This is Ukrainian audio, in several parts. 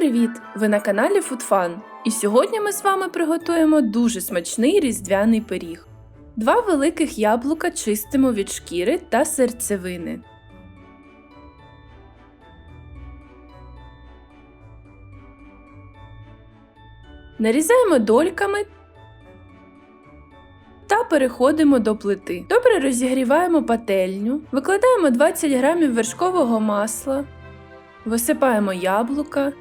Привіт! Ви на каналі FoodFun. І сьогодні ми з вами приготуємо дуже смачний різдвяний пиріг. Два великих яблука чистимо від шкіри та серцевини. Нарізаємо дольками та переходимо до плити. Добре розігріваємо пательню, викладаємо 20 г вершкового масла, висипаємо яблука,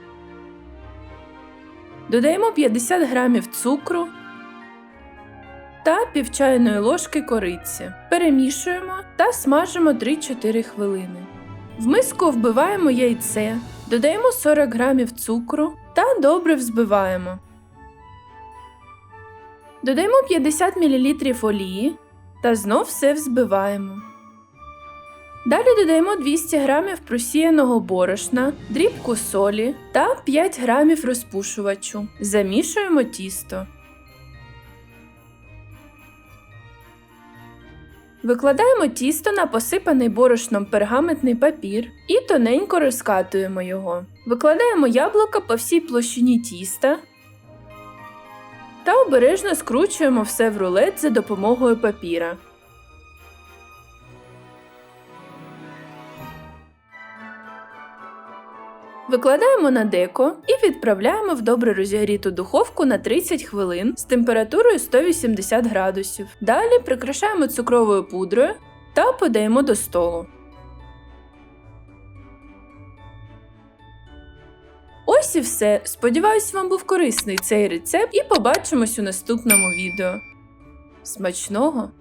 додаємо 50 г цукру та пів чайної ложки кориці. Перемішуємо та смажимо 3-4 хвилини. В миску вбиваємо яйце, додаємо 40 г цукру та добре взбиваємо. Додаємо 50 мл олії та знов все взбиваємо. Далі додаємо 200 г просіяного борошна, дрібку солі та 5 г розпушувачу. Замішуємо тісто. Викладаємо тісто на посипаний борошном пергаментний папір і тоненько розкатуємо його. Викладаємо яблука по всій площині тіста та обережно скручуємо все в рулет за допомогою папіра. Викладаємо на деко і відправляємо в добре розігріту духовку на 30 хвилин з температурою 180 градусів. Далі прикрашаємо цукровою пудрою та подаємо до столу. Ось і все. Сподіваюсь, вам був корисний цей рецепт і побачимось у наступному відео. Смачного!